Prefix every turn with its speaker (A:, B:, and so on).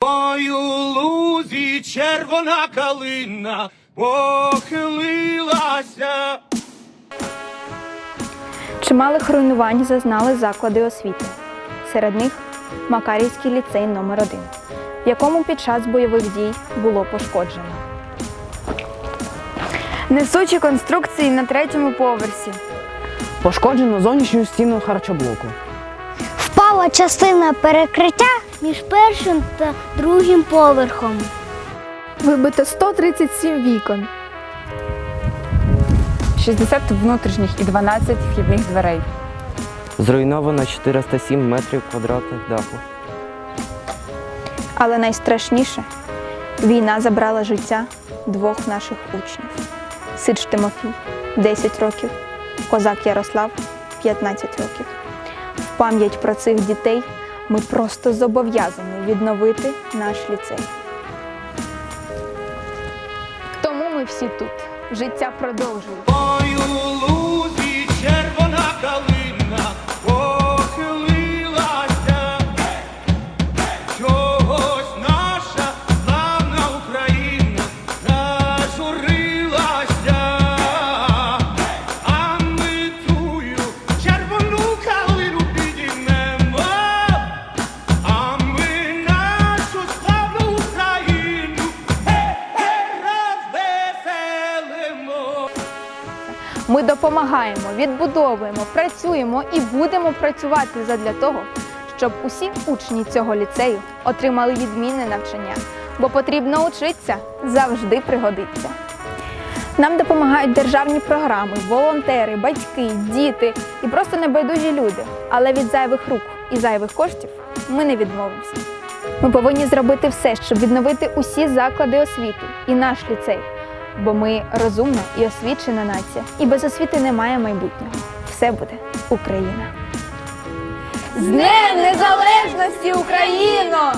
A: Ой, у лузі червона калина похилилася.
B: Чималих руйнувань зазнали заклади освіти. Серед них Макарівський ліцей номер 1 в якому під час бойових дій було пошкоджено.
C: Несучі конструкції на третьому поверсі.
D: Пошкоджено зовнішню стіну харчоблоку.
E: Впала частина перекриття між першим та другим поверхом.
B: Вибито 137 вікон.
C: 60 внутрішніх і 12 вхідних дверей.
D: Зруйновано 407 метрів квадратних даху.
B: Але найстрашніше війна забрала життя двох наших учнів: Сич Тимофій 10 років, козак Ярослав 15 років. В пам'ять про цих дітей ми просто зобов'язані відновити наш ліцей. Тому ми всі тут. Життя продовжується.
A: Ми
B: допомагаємо, відбудовуємо, працюємо і будемо працювати задля того, щоб усі учні цього ліцею отримали відмінне навчання, бо потрібно учитися завжди пригодиться. Нам допомагають державні програми, волонтери, батьки, діти і просто небайдужі люди. Але від зайвих рук і зайвих коштів ми не відмовимося. Ми повинні зробити все, щоб відновити усі заклади освіти і наш ліцей бо ми розумна і освічена нація, і без освіти немає майбутнього. Все буде Україна. З Днем Незалежності Україно!